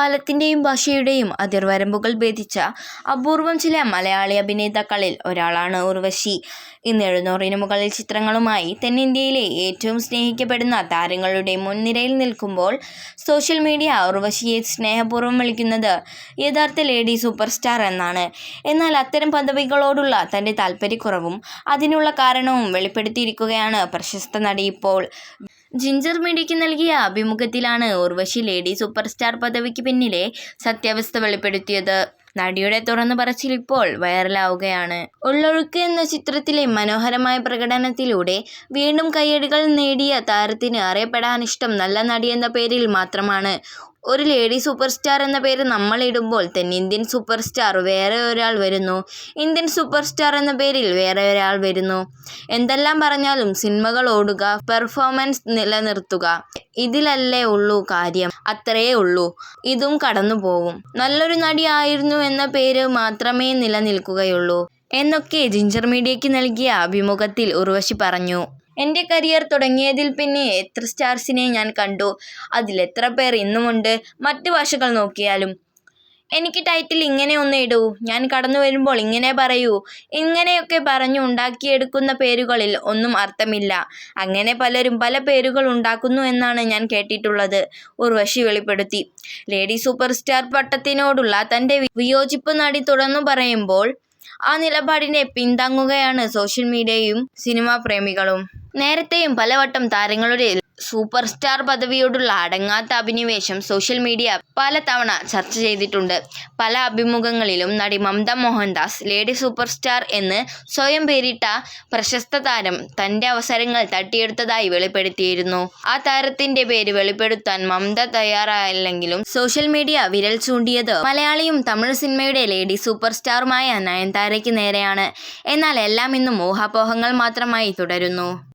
കാലത്തിന്റെയും ഭാഷയുടെയും അതിർവരമ്പുകൾ ഭേദിച്ച അപൂർവം ചില മലയാളി അഭിനേതാക്കളിൽ ഒരാളാണ് ഉർവശി. ഇന്ന് എഴുന്നൂറിന് മുകളിൽ ചിത്രങ്ങളുമായി തെന്നിന്ത്യയിലെ ഏറ്റവും സ്നേഹിക്കപ്പെടുന്ന താരങ്ങളുടെ മുൻനിരയിൽ നിൽക്കുമ്പോൾ സോഷ്യൽ മീഡിയ ഉർവശിയെ സ്നേഹപൂർവം വിളിക്കുന്നത് യഥാർത്ഥ ലേഡി സൂപ്പർ സ്റ്റാർ എന്നാണ്. എന്നാൽ അത്തരം പദവികളോടുള്ള തന്റെ താൽപ്പര്യക്കുറവും അതിനുള്ള കാരണവും വെളിപ്പെടുത്തിയിരിക്കുകയാണ് പ്രശസ്ത നടി ഇപ്പോൾ. ജിഞ്ചർ മീഡിയയ്ക്ക് നൽകിയ അഭിമുഖത്തിലാണ് ഉർവശി ലേഡി സൂപ്പർ സ്റ്റാർ പദവിക്ക് പിന്നിലെ സത്യാവസ്ഥ വെളിപ്പെടുത്തിയത്. നടിയുടെ തുറന്നു പറച്ചിൽ ഇപ്പോൾ വൈറലാവുകയാണ്. ഉള്ളൊഴുക്ക് എന്ന ചിത്രത്തിലെ മനോഹരമായ പ്രകടനത്തിലൂടെ വീണ്ടും കയ്യടികൾ നേടിയ താരത്തിന് അറിയപ്പെടാനിഷ്ടം നല്ല നടിയെന്ന പേരിൽ മാത്രമാണ്. ഒരു ലേഡി സൂപ്പർ സ്റ്റാർ എന്ന പേര് നമ്മൾ ഇടുമ്പോൾ ഇന്ത്യൻ സൂപ്പർ സ്റ്റാർ വേറെ ഒരാൾ വരുന്നു. ഇന്ത്യൻ സൂപ്പർ സ്റ്റാർ എന്ന പേരിൽ വേറെ ഒരാൾ വരുന്നു. എന്തെല്ലാം പറഞ്ഞാലും സിനിമകൾ ഓടുക, പെർഫോമൻസ് നിലനിർത്തുക ഇതിലല്ലേ ഉള്ളൂ കാര്യം. അത്രയേ ഉള്ളൂ. ഇതും കടന്നു പോവും നല്ലൊരു നടി ആയിരുന്നു എന്ന പേര് മാത്രമേ നിലനിൽക്കുകയുള്ളൂ എന്നൊക്കെ ജിഞ്ചർ മീഡിയയ്ക്ക് നൽകിയ അഭിമുഖത്തിൽ ഉർവശി പറഞ്ഞു. എന്റെ കരിയർ തുടങ്ങിയതിൽ പിന്നെ എത്ര സ്റ്റാർസിനെ ഞാൻ കണ്ടു. അതിലെത്ര പേർ ഇന്നുമുണ്ട് മറ്റ് ഭാഷകൾ നോക്കിയാലും. എനിക്ക് ടൈറ്റിൽ ഇങ്ങനെ ഒന്ന് ഇടൂ, ഞാൻ കടന്നു വരുമ്പോൾ ഇങ്ങനെ പറയൂ, ഇങ്ങനെയൊക്കെ പറഞ്ഞു ഉണ്ടാക്കിയെടുക്കുന്ന പേരുകളിൽ ഒന്നും അർത്ഥമില്ല. അങ്ങനെ പലരും പല പേരുകൾ ഉണ്ടാക്കുന്നു എന്നാണ് ഞാൻ കേട്ടിട്ടുള്ളത് ഉർവശി വെളിപ്പെടുത്തി. ലേഡി സൂപ്പർ സ്റ്റാർ പട്ടത്തിനോടുള്ള തന്റെ വിയോജിപ്പ് നടി തുറന്നുപറയുമ്പോൾ ആ നിലപാടിനെ പിന്താങ്ങുകയാണ് സോഷ്യൽ മീഡിയയും സിനിമാ പ്രേമികളും. നേരത്തെയും പലവട്ടം താരങ്ങളുടെ സൂപ്പർ സ്റ്റാർ പദവിയോടുള്ള അടങ്ങാത്ത അഭിനിവേശം സോഷ്യൽ മീഡിയ പലതവണ ചർച്ച ചെയ്തിട്ടുണ്ട്. പല അഭിമുഖങ്ങളിലും നടി Mamta Mohandas lady super star എന്ന് സ്വയം പേരിട്ട പ്രശസ്ത താരം തന്റെ അവസരങ്ങൾ തട്ടിയെടുത്തതായി വെളിപ്പെടുത്തിയിരുന്നു. ആ താരത്തിന്റെ പേര് വെളിപ്പെടുത്താൻ മമത തയ്യാറായില്ലെങ്കിലും സോഷ്യൽ മീഡിയ വിരൽ ചൂണ്ടിയത് മലയാളിയും തമിഴ് സിനിമയുടെ ലേഡി സൂപ്പർ സ്റ്റാറുമായ നയൻതാരയ്ക്ക് നേരെയാണ്. എന്നാൽ എല്ലാം ഇന്നും ഊഹാപോഹങ്ങൾ മാത്രമായി തുടരുന്നു.